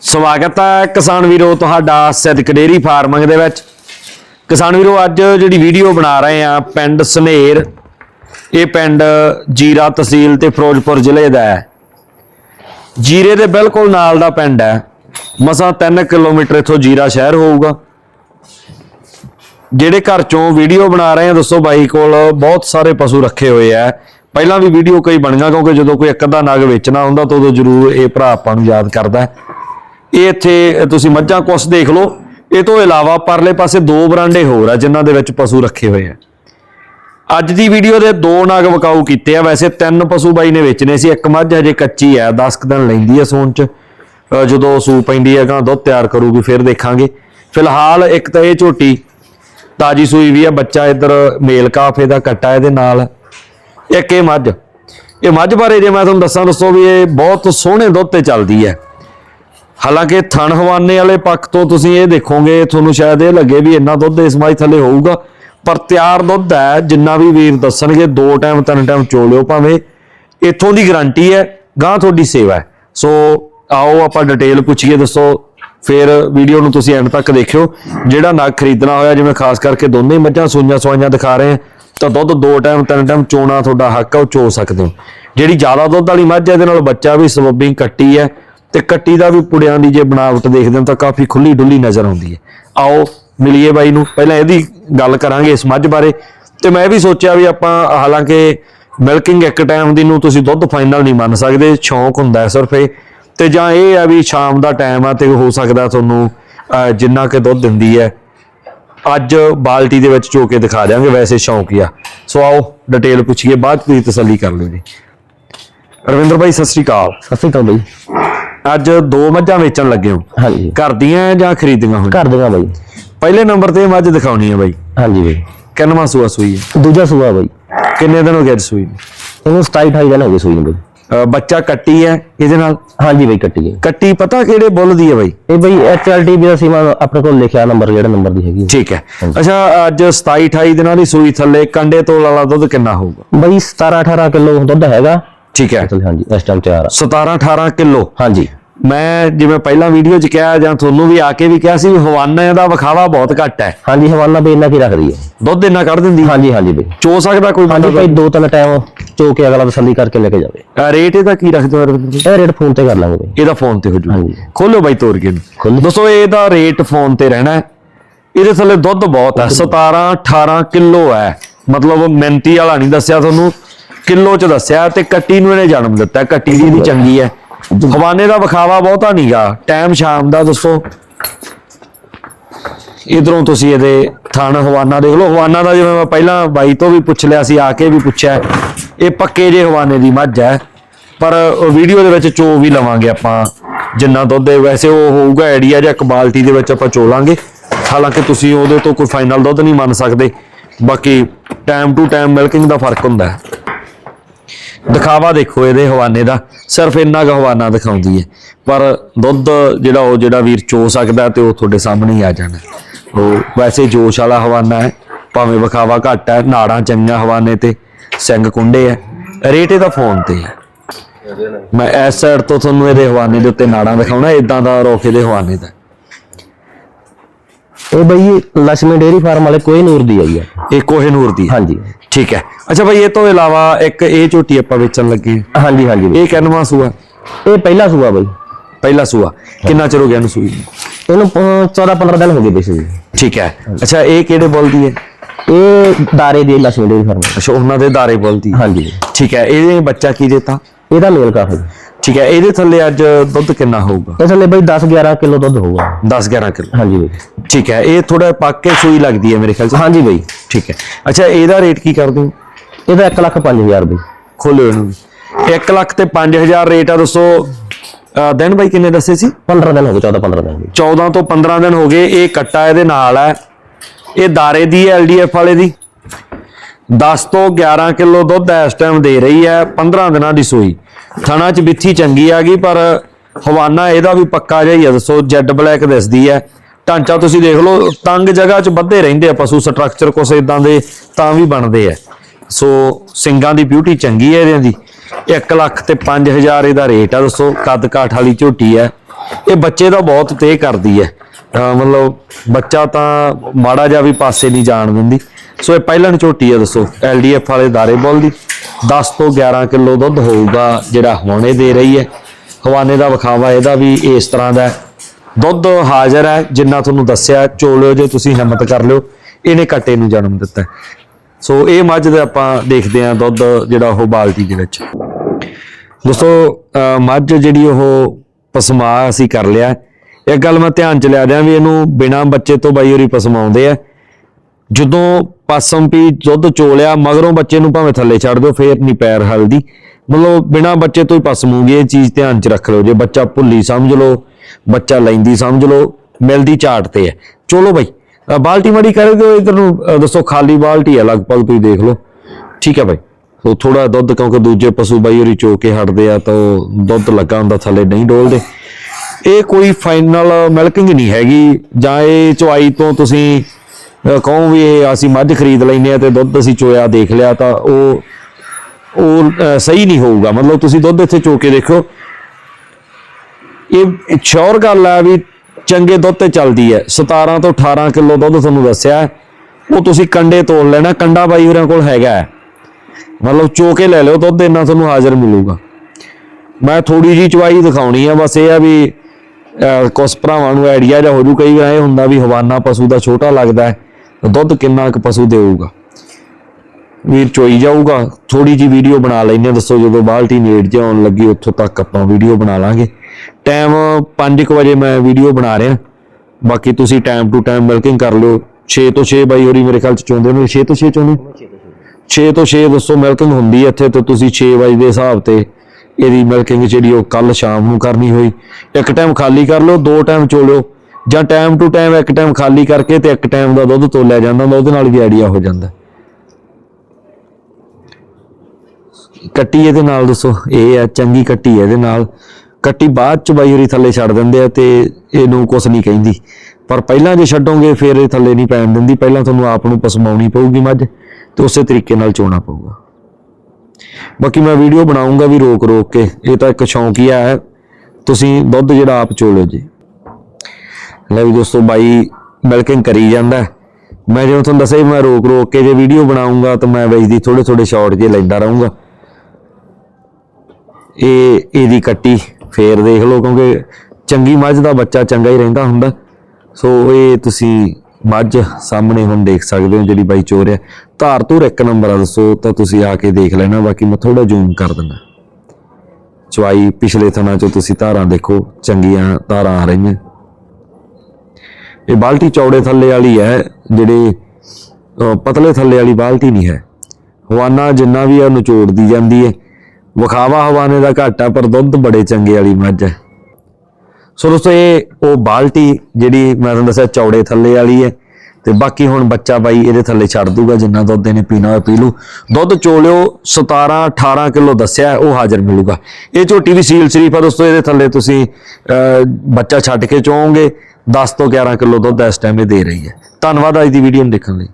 ਸਵਾਗਤ ਹੈ ਕਿਸਾਨ ਵੀਰੋ ਤੁਹਾਡਾ ਸਿੱਧਕ ਡੇਰੀ ਫਾਰਮਿੰਗ ਦੇ ਵਿੱਚ। ਕਿਸਾਨ ਵੀਰੋ, ਅੱਜ ਜਿਹੜੀ ਵੀਡੀਓ ਬਣਾ ਰਹੇ ਆ ਪਿੰਡ ਸਨੇਰ, ਇਹ ਪਿੰਡ ਜੀਰਾ ਤਹਿਸੀਲ ਤੇ ਫਿਰੋਜ਼ਪੁਰ ਜ਼ਿਲ੍ਹੇ ਦਾ ਹੈ। ਜੀਰੇ ਦੇ ਬਿਲਕੁਲ ਨਾਲ ਦਾ ਪਿੰਡ ਹੈ। ਮਸਾਂ 3 ਕਿਲੋਮੀਟਰ ਇੱਥੋਂ ਜੀਰਾ ਸ਼ਹਿਰ ਹੋਊਗਾ। ਜਿਹੜੇ ਘਰ ਚੋਂ ਵੀਡੀਓ ਬਣਾ ਰਹੇ ਆ ਦੱਸੋ ਬਾਈ ਕੋਲ ਬਹੁਤ ਸਾਰੇ ਪਸ਼ੂ ਰੱਖੇ ਹੋਏ ਆ। ਪਹਿਲਾਂ ਵੀ ਵੀਡੀਓ ਕਈ ਬਣੀਆਂ, ਕਿਉਂਕਿ ਜਦੋਂ ਕੋਈ ਇੱਕ ਅੱਧਾ ਨਗ ਵੇਚਣਾ ਹੁੰਦਾ, ਤਾਂ ਉਦੋਂ ਜ਼ਰੂਰ ਇਹ ਭਰਾ ਆਪਾਂ ਨੂੰ ਯਾਦ ਕਰਦਾ ਇਹ ਇੱਥੇ ਤੁਸੀਂ ਮੱਝਾਂ ਕੁਸ ਦੇਖ ਲਓ। ਇਹ ਤੋਂ ਇਲਾਵਾ ਪਰਲੇ ਪਾਸੇ ਦੋ ਬਰਾਂਡੇ ਹੋਰ ਆ, ਜਿਨ੍ਹਾਂ ਦੇ ਵਿੱਚ ਪਸ਼ੂ ਰੱਖੇ ਹੋਏ ਆ। ਅੱਜ ਦੀ ਵੀਡੀਓ ਦੇ ਦੋ ਨਾਗ ਵਕਾਊ ਕੀਤੇ ਆ। ਵੈਸੇ ਤਿੰਨ ਪਸ਼ੂ ਬਾਈ ਨੇ ਵੇਚਨੇ ਸੀ। ਇੱਕ ਮੱਝ ਹਜੇ ਕੱਚੀ ਆ 10 ਕੁ ਦਿਨ ਲੈਂਦੀ ਆ ਸੂਣ ਚ। ਜਦੋਂ ਸੂ ਪੈਂਦੀ ਹੈ ਗਾਂ, ਦੁੱਧ ਤਿਆਰ ਕਰੂਗੀ, ਫਿਰ ਦੇਖਾਂਗੇ। ਫਿਲਹਾਲ ਇੱਕ ਤਾਂ ਇਹ ਝੋਟੀ ਤਾਜੀ ਸੂਈ ਵੀ ਆ, ਬੱਚਾ ਇੱਧਰ ਮੇਲ ਕਾਫੇ ਦਾ ਕੱਟਾ ਇਹਦੇ ਨਾਲ। ਇੱਕ ਇਹ ਮੱਝ। ਇਹ ਮੱਝ ਬਾਰੇ ਜੇ ਮੈਂ ਤੁਹਾਨੂੰ ਦੱਸਾਂ, ਦੱਸੋ ਵੀ ਇਹ ਬਹੁਤ ਸੋਹਣੇ ਦੁੱਧ ਤੇ ਚੱਲਦੀ ਹੈ ਹਾਲਾਂਕਿ ਥਣ ਹਵਾਨੇ ਵਾਲੇ ਪੱਖ ਤੋਂ ਤੁਸੀਂ ਇਹ ਦੇਖੋਗੇ, ਤੁਹਾਨੂੰ ਸ਼ਾਇਦ ਇਹ ਲੱਗੇ ਵੀ ਇੰਨਾ ਦੁੱਧ ਇਸ ਮੱਝ ਥੱਲੇ ਹੋਊਗਾ। ਪਰ ਤਿਆਰ ਦੁੱਧ ਹੈ, ਜਿੰਨਾ ਵੀ ਵੀਰ ਦੱਸਣਗੇ, ਦੋ ਟਾਈਮ, ਤਿੰਨ ਟਾਈਮ ਚੋਲਿਓ ਭਾਵੇਂ। ਇੱਥੋਂ ਦੀ ਗਾਰੰਟੀ ਹੈ ਗਾਂ ਤੁਹਾਡੀ ਸੇਵਾ ਹੈ। ਸੋ, ਆਓ ਆਪਾਂ ਡਿਟੇਲ ਪੁੱਛੀਏ ਦੱਸੋ। ਫਿਰ ਵੀਡੀਓ ਨੂੰ ਤੁਸੀਂ ਐਂਡ ਤੱਕ ਦੇਖਿਓ। ਜਿਹੜਾ ਨਗ ਖਰੀਦਣਾ ਹੋਇਆ, ਜਿਵੇਂ ਖਾਸ ਕਰਕੇ ਦੋਨੇ ਹੀ ਮੱਝਾਂ ਸੂਈਆਂ ਸਵਾਈਆਂ ਦਿਖਾ ਰਹੇ ਤਾਂ ਦੁੱਧ ਦੋ ਟਾਈਮ, ਤਿੰਨ ਟਾਈਮ ਚੋਣਾ ਤੁਹਾਡਾ ਹੱਕ ਹੈ, ਉਹ ਚੋ ਸਕਦੇ ਹੋ। ਜਿਹੜੀ ਜ਼ਿਆਦਾ ਦੁੱਧ ਵਾਲੀ ਮੱਝ ਹੈ, ਇਹਦੇ ਨਾਲ ਬੱਚਾ ਵੀ ਸਬੱਬੀ ਕੱਟੀ ਹੈ। ਤੇ ਕੱਟੀ ਦਾ ਵੀ ਪੁੜਿਆਂ ਦੀ ਜੇ ਬਣਾਵਟ ਦੇਖਦੇ ਹੋ ਤਾਂ ਕਾਫੀ ਖੁੱਲੀ ਡੁੱਲੀ ਨਜ਼ਰ ਆਉਂਦੀ ਹੈ। ਆਓ, ਮਿਲੀਏ ਬਾਈ ਨੂੰ। ਪਹਿਲਾਂ ਇਹਦੀ ਗੱਲ ਕਰਾਂਗੇ ਇਸ ਮੱਝ ਬਾਰੇ। ਤੇ ਮੈਂ ਵੀ ਸੋਚਿਆ ਵੀ ਆਪਾਂ, ਹਾਲਾਂਕਿ ਮਿਲਕਿੰਗ ਇੱਕ ਟਾਈਮ ਦੀ ਨੂੰ ਤੁਸੀਂ ਦੁੱਧ ਫਾਈਨਲ ਨਹੀਂ ਮੰਨ ਸਕਦੇ, ਸ਼ੌਂਕ ਹੁੰਦਾ ਹੈ ਸਿਰਫ ਇਹ। ਤੇ ਜਾਂ ਇਹ ਆ ਵੀ ਸ਼ਾਮ ਦਾ ਟਾਈਮ ਆ ਤੇ ਹੋ ਸਕਦਾ ਤੁਹਾਨੂੰ ਜਿੰਨਾ ਕਿ ਦੁੱਧ ਦਿੰਦੀ ਹੈ। ਅੱਜ ਬਾਲਟੀ ਦੇ ਵਿੱਚ ਚੋ ਕੇ ਦਿਖਾ ਦਿਆਂਗੇ, ਵੈਸੇ ਸ਼ੌਂਕ ਹੀ ਆ। ਸੋ ਆਓ ਡਿਟੇਲ ਪੁੱਛੀਏ, ਬਾਅਦ ਚ ਤੁਸੀਂ ਤਸੱਲੀ ਕਰ ਲਿਓ ਜੀ। ਰਵਿੰਦਰ ਭਾਈ ਸਤਿ ਸ੍ਰੀ ਅਕਾਲ। ਸਤਿ ਸ਼੍ਰੀ ਅਕਾਲ ਬਾਈ। ਅੱਜ ਦੋ ਮੱਝਾਂ ਵੇਚਣ ਲੱਗੇ ਹੋ। ਹਾਂਜੀ। ਘਰ ਦੀਆਂ ਜਾਂ ਖਰੀਦੀਆਂ ਹੋਈਆਂ? ਘਰ ਦੀਆਂ ਬਾਈ। ਪਹਿਲੇ ਨੰਬਰ ਤੇ ਮੱਝ ਦਿਖਾਉਣੀ ਹੈ ਬਾਈ। ਹਾਂਜੀ ਬਾਈ। ਕਿੰਨਵਾਂ ਸੂਆ ਸੂਈ ਹੈ? ਦੂਜਾ ਸੂਆ ਬਾਈ। ਕਿੰਨੇ ਦਿਨ ਹੋ ਗਏ ਸੂਈ ਨੂੰ? ਇਹਨੂੰ 27 28 ਦਿਨ ਹੋ ਗਏ ਸੂਈ ਨੂੰ ਬਾਈ। ਬੱਚਾ ਕੱਟੀ ਹੈ ਇਹਦੇ ਨਾਲ? ਹਾਂਜੀ ਬਾਈ ਕੱਟੀ ਗਈ ਕੱਟੀ ਪਤਾ ਕਿਹੜੇ ਬੁੱਲ ਦੀ ਹੈ ਬਾਈ? ਇਹ ਬਾਈ ਐਚਐਲਟੀ ਵੀ ਦਾ ਸੀਮਾ ਆਪਣੇ ਕੋਲ ਲਿਖਿਆ ਨੰਬਰ ਜਿਹੜਾ ਨੰਬਰ ਦੀ ਹੈਗੀ ਠੀਕ ਹੈ। ਅੱਛਾ ਅੱਜ 27 28 ਦਿਨਾਂ ਦੀ ਸੂਈ ਥੱਲੇ ਕੰਡੇ ਤੋਲ ਵਾਲਾ ਦੁੱਧ ਕਿੰਨਾ ਹੋਊਗਾ? ਬਾਈ 17 18 ਕਿਲੋ ਦੁੱਧ ਹੈਗਾ। ਠੀਕ ਹੈ। ਹਾਂਜੀ ਇਸ ਟਾਈਮ ਤਿਆਰ ਆ। 17 18 ਕਿਲੋ। ਹਾਂਜੀ। ਮੈਂ ਜਿਵੇਂ ਪਹਿਲਾਂ ਵੀਡੀਓ 'ਚ ਕਿਹਾ ਜਾਂ ਤੁਹਾਨੂੰ ਵੀ ਆ ਕੇ ਵੀ ਕਿਹਾ ਸੀ ਵੀ ਹਵਾਨਾ ਦਾ ਵਿਖਾਵਾ ਬਹੁਤ ਘੱਟ ਹੈ। ਹਾਂਜੀ ਹਵਾਨਾ ਬਾਈ ਇੰਨਾ ਕੀ ਰੱਖਦੀ ਹੈ। ਦੁੱਧ ਇੰਨਾ ਕੱਢ ਦਿੰਦੀ। ਹਾਂਜੀ ਹਾਂਜੀ ਬਾਈ। ਚੋ ਸਕਦਾ ਕੋਈ ਹਾਂਜੀ ਬਾਈ ਦੋ ਤਿੰਨ ਟਾਈਮ ਚੋ ਕੇ ਅਗਲਾ ਤਸੱਲੀ ਕਰਕੇ ਲੈ ਕੇ ਜਾਵੇ। ਅਹ ਰੇਟ ਇਹਦਾ ਕੀ ਰੱਖਦੇ ਹੋ ਜੀ? ਇਹ ਰੇਟ ਫੋਨ ਤੇ ਕਰ ਲਾਂਗੇ ਬਾਈ। ਇਹਦਾ ਫੋਨ ਤੇ ਹੋ ਜੂ। ਹਾਂਜੀ। ਖੋਲੋ ਬਾਈ ਤੋਰ ਕੇ। ਖੋਲ੍ਹੋ। ਦੋਸਤੋ ਇਹਦਾ ਰੇਟ ਫੋਨ ਤੇ ਰਹਿਣਾ ਹੈ। ਇਹਦੇ ਥੱਲੇ ਦੁੱਧ ਬਹੁਤ ਹੈ। 17 18 ਕਿਲੋ ਹੈ। ਮਤਲਬ ਮਿੰਤੀ ਵਾਲਾ ਨਹੀਂ ਦੱਸਿਆ ਤੁਹਾਨੂੰ। ਕਿਲੋ ਚ ਦੱਸਿਆ ਤੇ ਕੱਟੀ ਨੂੰ ਇਹਨੇ ਜਨਮ ਦਿੱਤਾ। ਕੱਟੀ ਦੀ ਇਹਦੀ ਚੰਗੀ ਹੈ। ਹਵਾਨੇ ਦਾ ਵਿਖਾਵਾ ਬਹੁਤਾ ਨਹੀਂਗਾ ਟਾਈਮ ਸ਼ਾਮ ਦਾ ਦੱਸੋ। ਇਧਰੋਂ ਤੁਸੀਂ ਇਹਦੇ ਥਾਣ ਹਵਾਨਾ ਦੇਖ ਲਓ। ਹਵਾਨਾ ਦਾ ਜਿਵੇਂ ਮੈਂ ਪਹਿਲਾਂ ਬਾਈ ਤੋਂ ਵੀ ਪੁੱਛ ਲਿਆ ਸੀ, ਆ ਕੇ ਵੀ ਪੁੱਛਿਆ ਇਹ ਪੱਕੇ ਜੇ ਹਵਾਨੇ ਦੀ ਮੱਝ ਹੈ। ਪਰ ਵੀਡੀਓ ਦੇ ਵਿੱਚ ਚੋ ਵੀ ਲਵਾਂਗੇ ਆਪਾਂ। ਜਿੰਨਾ ਦੁੱਧ ਹੈ, ਵੈਸੇ ਉਹ ਹੋਊਗਾ ਆਈਡੀਆ ਜਾਂ ਇੱਕ ਬਾਲਟੀ ਦੇ ਵਿੱਚ ਆਪਾਂ ਚੋ ਲਾਂਗੇ ਹਾਲਾਂਕਿ ਤੁਸੀਂ ਉਹਦੇ ਤੋਂ ਕੋਈ ਫਾਈਨਲ ਦੁੱਧ ਨਹੀਂ ਮੰਨ ਸਕਦੇ। ਬਾਕੀ ਟਾਈਮ ਟੂ ਟਾਈਮ ਮਿਲਕਿੰਗ ਦਾ ਫ਼ਰਕ ਹੁੰਦਾ ਹੈ। ਦਿਖਾਵਾ ਦੇਖੋ ਇਹਦੇ ਹਵਾਨੇ ਦਾ। ਸਿਰਫ ਇੰਨਾ ਕੁ ਹਵਾਨਾ ਦਿਖਾਉਂਦੀ ਹੈ। ਪਰ ਦੁੱਧ ਜਿਹੜਾ ਉਹ ਜਿਹੜਾ ਵੀਰ ਚੋ ਸਕਦਾ ਤੇ ਉਹ ਤੁਹਾਡੇ ਸਾਹਮਣੇ ਹੀ ਆ ਜਾਣਾ। ਉਹ ਵੈਸੇ ਜੋਸ਼ ਵਾਲਾ ਹਵਾਨਾ ਹੈ, ਭਾਵੇਂ ਵਿਖਾਵਾ ਘੱਟ ਹੈ, ਨਾੜਾਂ ਚੰਗੀਆਂ ਹਵਾਨੇ ਤੇ ਸਿੰਘ ਕੁੰਡੇ ਹੈ। ਰੇਟ ਇਹਦਾ ਫੋਨ ਤੇ ਹੈ। ਮੈਂ ਇਸ ਸਾਈਡ ਤੋਂ ਤੁਹਾਨੂੰ ਇਹਦੇ ਹਵਾਨੇ ਦੇ ਉੱਤੇ ਨਾੜਾਂ ਦਿਖਾਉਣਾ ਇਦਾਂ ਦਾ ਰੋਕੇ ਦੇ ਹਵਾਨੇ ਦਾ ਇਹ ਬਈ ਲక్ష్ਮੀ ਡੇਰੀ ਫਾਰਮ ਵਾਲੇ ਕੋਹੇ ਨੂਰ ਦੀ ਆਈ ਹੈ ਇਹ ਕੋਹੇ ਨੂਰ ਦੀ। ਹਾਂਜੀ। ਠੀਕ ਹੈ। ਅੱਛਾ ਭਾਈ ਇਹ ਤੋਂ ਇਲਾਵਾ ਇੱਕ ਇਹ ਝੋਟੀ ਆਪਾਂ ਵੇਚਣ ਲੱਗੇ। ਹਾਂਜੀ ਹਾਂਜੀ। ਇਹ ਕਿੰਨਵਾਂ ਸੂਆ? ਇਹ ਪਹਿਲਾ ਸੂਆ ਬਈ। ਪਹਿਲਾ ਸੂਆ। ਕਿੰਨਾ ਚਿਰ ਹੋ ਗਿਆ ਇਹਨੂੰ ਸੂਈ ਨੂੰ? ਇਹਨੂੰ 14 15 ਦਿਨ ਹੋ ਗਏ ਬਈ ਸੀ ਠੀਕ ਹੈ। ਅੱਛਾ ਇਹ ਕਿਹੜੇ ਬੋਲਦੀ ਹੈ? ਇਹ ਦਾਰੇ ਦੀ ਲక్ష్ਮੀ ਡੇਰੀ ਫਾਰਮ। ਅੱਛਾ ਉਹਨਾਂ ਦੇ ਦਾਰੇ ਬੋਲਦੀ ਹਾਂਜੀ। ਠੀਕ ਹੈ। ਇਹਦੇ ਬੱਚਾ ਕੀ ਦਿੱਤਾ? ਇਹਦਾ ਮੇਲ ਕਾਫੀ। ਠੀਕ ਹੈ ਇਹਦੇ ਥੱਲੇ ਅੱਜ ਦੁੱਧ ਕਿੰਨਾ ਹੋਊਗਾ? ਇਹ ਥੱਲੇ ਬਈ 10 11 ਕਿਲੋ ਦੁੱਧ ਹੋਊਗਾ। 10 11 ਕਿਲੋ। ਹਾਂਜੀ ਬਈ। ਠੀਕ ਹੈ ਇਹ ਥੋੜਾ ਪੱਕ ਕੇ ਸੂਈ ਲੱਗਦੀ ਹੈ ਮੇਰੇ ਖਿਆਲ ਚ। ਹਾਂਜੀ ਬਈ। ਠੀਕ ਹੈ। ਅੱਛਾ ਇਹਦਾ ਰੇਟ ਕੀ ਕਰਦੇ ਹੋ? ਇਹਦਾ 1 ਲੱਖ 5000 ਬਈ। ਖੋਲਿਓ ਇਹਨੂੰ 1 ਲੱਖ ਤੇ 5000 ਰੇਟ ਆ ਦੋਸਤੋ ਅਹ ਦਿਨ ਬਾਈ ਕਿੰਨੇ ਦੱਸੇ ਸੀ? 15 ਦਿਨ ਹੋ ਗਏ 14 15 ਦਿਨ ਬਈ 14 ਤੋਂ 15 ਦਿਨ ਹੋ ਗਏ ਇਹ ਕੱਟਾ ਇਹਦੇ ਨਾਲ ਹੈ। ਇਹ ਦਾਰੇ ਦੀ ਹੈ ਐਲਡੀਐਫ ਵਾਲੇ ਦੀ। 10 ਤੋਂ 11 ਕਿਲੋ ਦੁੱਧ ਇਸ ਟਾਈਮ ਦੇ ਰਹੀ ਹੈ 15 ਦਿਨਾਂ ਦੀ ਸੂਈ। ਥਣਾ ਚ ਬਿੱਥੀ ਚੰਗੀ ਆ ਗਈ, ਪਰ ਹਵਾਨਾ ਇਹਦਾ ਵੀ ਪੱਕਾ ਜਿਹਾ ਹੀ ਆ, ਦੱਸੋ, ਜੈਡ ਬਲੈਕ ਦਿਸਦੀ ਹੈ। ਢਾਂਚਾ ਤੁਸੀਂ ਦੇਖ ਲਓ, ਤੰਗ ਜਗ੍ਹਾ 'ਚ ਵੱਧੇ ਰਹਿੰਦੇ ਆ ਪਸ਼ੂ ਸਟਰਕਚਰ ਕੁਛ ਇਦਾਂ ਦੇ, ਤਾਂ ਵੀ ਬਣਦੇ ਆ। ਸੋ ਸਿੰਗਾਂ ਦੀ ਬਿਊਟੀ ਚੰਗੀ ਹੈ ਇਹਦੇ ਦੀ। 1 ਲੱਖ ਤੇ 5000 ਇਹਦਾ ਰੇਟ ਆ, ਦੱਸੋ, ਕੱਦ ਕਾਠ ਵਾਲੀ ਝੋਟੀ ਹੈ ਇਹ ਬੱਚੇ ਦਾ ਬਹੁਤ ਤੇਹ ਕਰਦੀ ਹੈ ਮਤਲਬ ਬੱਚਾ ਤਾਂ ਮਾੜਾ ਜਿਹਾ ਵੀ ਪਾਸੇ ਨਹੀਂ ਜਾਣ ਦਿੰਦੀ। ਸੋ ਇਹ ਪਹਿਲਣ ਝੋਟੀ ਹੈ ਦੱਸੋ ਐਲਡੀਐਫ ਵਾਲੇ ਦਾਰੇ ਬੋਲ ਦੀ 10 ਤੋਂ 11 ਕਿਲੋ ਦੁੱਧ ਹੋਊਗਾ, ਜਿਹੜਾ ਹੁਣੇ ਦੇ ਰਹੀ ਹੈ। ਹਵਾਨੇ ਦਾ ਵਿਖਾਵਾ ਇਹਦਾ ਵੀ ਇਸ ਤਰ੍ਹਾਂ ਦਾ ਦੁੱਧ ਹਾਜ਼ਰ ਹੈ, ਜਿੰਨਾ ਤੁਹਾਨੂੰ ਦੱਸਿਆ ਚੋਲਿਓ ਜੇ ਤੁਸੀਂ ਹਿੰਮਤ ਕਰ ਲਿਓ, ਇਹਨੇ ਕੱਟੇ ਨੂੰ ਜਨਮ ਦਿੱਤਾ ਸੋ ਇਹ ਮੱਝ ਦਾ ਆਪਾਂ ਦੇਖਦੇ ਹਾਂ ਦੁੱਧ, ਜਿਹੜਾ ਉਹ ਬਾਲਟੀ ਦੇ ਵਿੱਚ। ਦੋਸਤੋ ਅਹ ਮੱਝ ਜਿਹੜੀ ਉਹ ਪਸਮਾ ਅਸੀਂ ਕਰ ਲਿਆ ਇੱਕ ਗੱਲ ਮੈਂ ਧਿਆਨ ਚ ਲਿਆ ਦਿਆਂ ਵੀ ਇਹਨੂੰ ਬਿਨਾ ਬੱਚੇ ਤੋਂ ਬਾਈ ਹੋਰੀ ਪਸਮਾਉਂਦੇ ਆ। ਜਦੋਂ ਪਸਮ ਪੀ ਦੁੱਧ ਚੋਲਿਆ, ਮਗਰੋਂ ਬੱਚੇ ਨੂੰ ਭਾਵੇਂ ਥੱਲੇ ਛੱਡ ਦਿਓ, ਫੇਰ ਨਹੀਂ ਪੈਰ ਹਲਦੀ। ਮਤਲਬ ਬਿਨਾ ਬੱਚੇ ਤੋਂ ਹੀ ਪਸਮੂਗੀ ਇਹ ਚੀਜ਼ ਧਿਆਨ ਚ ਰੱਖ ਲਓ। ਜੇ ਬੱਚਾ ਭੁੱਲੀ ਸਮਝ ਲਓ, ਬੱਚਾ ਲੈਂਦੀ ਸਮਝ ਲਓ, ਮਿਲਦੀ ਝਾਟ ਤੇ ਹੈ। ਚਲੋ ਬਾਈ ਬਾਲਟੀ ਮੜੀ ਕਰੇ ਦਿਓ, ਇਧਰ ਨੂੰ ਦੱਸੋ ਖਾਲੀ ਬਾਲਟੀ ਹੈ, ਲਗਭਗ ਤੁਸੀਂ ਦੇਖ ਲਓ। ਠੀਕ ਹੈ ਬਾਈ। ਉਹ ਥੋੜਾ ਦੁੱਧ, ਕਿਉਂਕਿ ਦੂਜੇ ਪਸ਼ੂ ਬਾਈ ਹੋਰੀ ਚੋ ਕੇ ਹਟਦੇ ਆ, ਤਾਂ ਉਹ ਦੁੱਧ ਲੱਗਾ ਹੁੰਦਾ, ਥੱਲੇ ਨਹੀਂ ਡੋਲਦੇ। ਇਹ ਕੋਈ ਫਾਈਨਲ ਮਿਲਕਿੰਗ ਨਹੀਂ ਹੈਗੀ, ਜਾਂ ਇਹ ਚੁਆਈ ਤੋਂ ਤੁਸੀਂ ਕਹੋ ਵੀ ਇਹ ਅਸੀਂ ਮੱਝ ਖਰੀਦ ਲੈਨੇ ਆ ਤੇ ਦੁੱਧ ਅਸੀਂ ਚੋਇਆ ਦੇਖ ਲਿਆ ਤਾਂ ਉਹ ਉਹ ਸਹੀ ਨਹੀਂ ਹੋਊਗਾ। ਮਤਲਬ ਤੁਸੀਂ ਦੁੱਧ ਇੱਥੇ ਚੋ ਕੇ ਦੇਖੋ ਇਹ ਸ਼ੋਰ ਗੱਲ ਹੈ ਵੀ ਚੰਗੇ ਦੁੱਧ ਤੇ ਚੱਲਦੀ ਹੈ। 17 ਤੋਂ 18 ਕਿਲੋ ਦੁੱਧ ਤੁਹਾਨੂੰ ਦੱਸਿਆ ਉਹ ਤੁਸੀਂ ਕੰਡੇ ਤੋਲ ਲੈਣਾ ਕੰਡਾ ਬਾਈ ਹੋਰਾਂ ਕੋਲ ਹੈਗਾ ਹੈ। ਮਤਲਬ ਚੋ ਕੇ ਲੈ ਲਿਓ ਦੁੱਧ ਇੰਨਾ ਤੁਹਾਨੂੰ ਹਾਜ਼ਰ ਮਿਲੂਗਾ। ਮੈਂ ਥੋੜੀ ਜੀ ਚਵਾਈ ਦਿਖਾਉਣੀ ਆ ਬਸ ਇਹ ਆ ਵੀ ਅਹ, ਕੁਛ ਭਰਾਵਾਂ ਨੂੰ ਆਈਡੀਆ ਜਾਂ ਹੋ ਜੂ ਕਈ ਵਾਰ ਇਹ ਹੁੰਦਾ ਵੀ ਹਵਾਨਾ ਪਸ਼ੂ ਦਾ ਛੋਟਾ ਲੱਗਦਾ ਹੈ। ਦੁੱਧ ਕਿੰਨਾ ਕੁ ਪਸ਼ੂ ਦੇਊਗਾ? ਵੀਰ ਚੋਈ ਜਾਊਗਾ ਥੋੜੀ ਜੀ ਵੀਡੀਓ ਬਣਾ ਲੈਨੇ ਦੱਸੋ ਜਦੋਂ ਬਾਲਟੀ ਨੇੜ ਚ ਆਉਣ ਲੱਗੀ, ਉੱਥੋਂ ਤੱਕ ਆਪਾਂ ਵੀਡੀਓ ਬਣਾ ਲਾਂਗੇ। ਟਾਈਮ 5:00 ਵਜੇ ਮੈਂ ਵੀਡੀਓ ਬਣਾ ਰਿਹਾ। ਬਾਕੀ ਤੁਸੀਂ ਟਾਈਮ ਟੂ ਟਾਈਮ ਮਿਲਕਿੰਗ ਕਰ ਲਿਓ। 6 ਤੋਂ 6 ਬਾਈ ਹੋਰੀ ਮੇਰੇ ਖਿਆਲ ਚ ਚੋਂਦੇ ਨੇ 6 ਤੋਂ 6 ਚੋਂਦੇ? 6 ਤੋਂ 6 ਦੱਸੋ ਮਿਲਕਿੰਗ ਹੁੰਦੀ ਹੈ ਇੱਥੇ, ਤਾਂ ਤੁਸੀਂ 6 ਵਜੇ ਦੇ ਹਿਸਾਬ ਤੇ ਇਹਦੀ ਮਿਲਕਿੰਗ ਜਿਹੜੀ ਉਹ ਕੱਲ ਸ਼ਾਮ ਨੂੰ ਕਰਨੀ ਹੋਈ। ਇੱਕ ਟਾਈਮ ਖਾਲੀ ਕਰ ਲਓ, ਦੋ ਟਾਈਮ ਚੋਲਿਓ ਜਾਂ ਟਾਈਮ ਟੂ ਟਾਈਮ ਇੱਕ ਟਾਈਮ ਖਾਲੀ ਕਰਕੇ ਤੇ ਇੱਕ ਟਾਈਮ ਦਾ ਦੁੱਧ ਤੋਲਿਆ ਜਾਂਦਾ ਹੁੰਦਾ, ਉਹਦੇ ਨਾਲ ਵੀ ਆਈਡੀਆ ਹੋ ਜਾਂਦਾ। ਕੱਟੀ ਇਹਦੇ ਨਾਲ ਦੱਸੋ, ਇਹ ਹੈ, ਚੰਗੀ ਕੱਟੀ ਹੈ ਇਹਦੇ ਨਾਲ। ਕੱਟੀ ਬਾਅਦ ਚ ਬਾਈ ਹੋਰੀ ਥੱਲੇ ਛੱਡ ਦਿੰਦੇ ਆ ਤੇ ਇਹਨੂੰ ਕੁਛ ਨਹੀਂ ਕਹਿੰਦੀ। ਪਰ ਪਹਿਲਾਂ ਜੇ ਛੱਡੋਗੇ, ਫਿਰ ਇਹ ਥੱਲੇ ਨਹੀਂ ਪੈਣ ਦਿੰਦੀ। ਪਹਿਲਾਂ ਤੁਹਾਨੂੰ ਆਪ ਨੂੰ ਪਸਮਾਉਣੀ ਪਊਗੀ ਮੱਝ ਤੇ ਉਸੇ ਤਰੀਕੇ ਨਾਲ ਚੋਣਾ ਪਊਗਾ। ਬਾਕੀ ਮੈਂ ਵੀਡੀਓ ਬਣਾਉਂਗਾ ਵੀ ਰੋਕ ਰੋਕ ਕੇ। ਇਹ ਤਾਂ ਇੱਕ ਸ਼ੌਂਕ ਹੀ। ਆ ਤੁਸੀਂ ਦੁੱਧ ਜਿਹੜਾ ਆਪ ਚੋਲੋ ਜੀ। ਲੈ ਵੀ ਦੋਸਤੋ ਬਾਈ ਮਿਲਕਿੰਗ ਕਰੀ ਜਾਂਦਾ। ਮੈਂ ਜਿਵੇਂ ਤੁਹਾਨੂੰ ਦੱਸਿਆ ਸੀ, ਮੈਂ ਰੋਕ ਰੋਕ ਕੇ ਜੇ ਵੀਡੀਓ ਬਣਾਉਂਗਾ ਤਾਂ ਮੈਂ ਵੇਚਦੀ ਥੋੜੇ ਥੋੜੇ ਸ਼ਾਰਟ ਜੇ ਲੈਂਦਾ ਰਹੂੰਗਾ। ਇਹ ਇਹਦੀ ਕੱਟੀ ਫੇਰ ਦੇਖ ਲਓ ਕਿਉਂਕਿ ਚੰਗੀ ਮੱਝ ਦਾ ਬੱਚਾ ਚੰਗਾ ਹੀ ਰਹਿੰਦਾ ਹੁੰਦਾ। ਸੋ ਇਹ ਤੁਸੀਂ ਮੱਝ ਸਾਹਮਣੇ ਹੁਣ ਦੇਖ ਸਕਦੇ ਹੋ ਜਿਹੜੀ ਬਾਈ ਚੋਰ ਹੈ। ਧਾਰ ਧੂਰ ਇੱਕ ਨੰਬਰ ਆ ਦੱਸੋ ਤਾਂ ਤੁਸੀਂ ਆ ਕੇ ਦੇਖ ਲੈਣਾ। ਬਾਕੀ ਮੈਂ ਥੋੜਾ ਜ਼ੂਮ ਕਰ ਦਿੰਦਾ। ਚਵਾਈ ਪਿਛਲੇ ਥਣਾ ਚੋਂ ਤੁਸੀਂ ਧਾਰਾਂ ਦੇਖੋ ਚੰਗੀਆਂ ਧਾਰਾਂ ਆ ਰਹੀਆਂ। ਇਹ ਬਾਲਟੀ ਚੌੜੇ ਥੱਲੇ ਵਾਲੀ ਹੈ, ਜਿਹੜੇ ਪਤਲੇ ਥੱਲੇ ਵਾਲੀ ਬਾਲਟੀ ਨਹੀਂ ਹੈ। ਹਵਾਨਾ ਜਿੰਨਾ ਵੀ ਆ ਨਿਚੋੜਦੀ ਜਾਂਦੀ ਹੈ। ਵਿਖਾਵਾ ਹਵਾਨੇ ਦਾ ਘੱਟ ਆ ਪਰ ਦੁੱਧ ਬੜੇ ਚੰਗੇ ਵਾਲੀ ਮੱਝ ਹੈ। ਸੋ ਦੋਸਤੋ, ਇਹ ਉਹ ਬਾਲਟੀ ਜਿਹੜੀ ਮੈਂ ਤੁਹਾਨੂੰ ਦੱਸਿਆ, ਚੌੜੇ ਥੱਲੇ ਵਾਲੀ ਹੈ। ਤੇ ਬਾਕੀ ਹੁਣ ਬੱਚਾ ਬਾਈ ਇਹਦੇ ਥੱਲੇ ਛੱਡ ਦੂਗਾ, ਜਿੰਨਾ ਦੁੱਧ ਇਹਨੇ ਪੀਣਾ ਹੋਇਆ, ਪੀ ਲੂ ਦੁੱਧ ਚੋਲਿਓ 17 18 ਕਿਲੋ ਦੱਸਿਆ, ਉਹ ਹਾਜ਼ਰ ਮਿਲੂਗਾ। ਇਹ ਝੋਟੀ ਵੀ ਸੀਲ ਸ਼ਰੀਫ ਆ ਦੋਸਤੋ, ਇਹਦੇ ਥੱਲੇ ਤੁਸੀਂ ਬੱਚਾ ਛੱਡ ਕੇ ਚੋਓਗੇ 10 ਤੋਂ 11 ਕਿਲੋ ਦੁੱਧ ਇਸ ਟਾਈਮ ਇਹ ਦੇ ਰਹੀ ਹੈ। ਧੰਨਵਾਦ ਅੱਜ ਦੀ ਵੀਡੀਓ ਨੂੰ ਦੇਖਣ ਲਈ।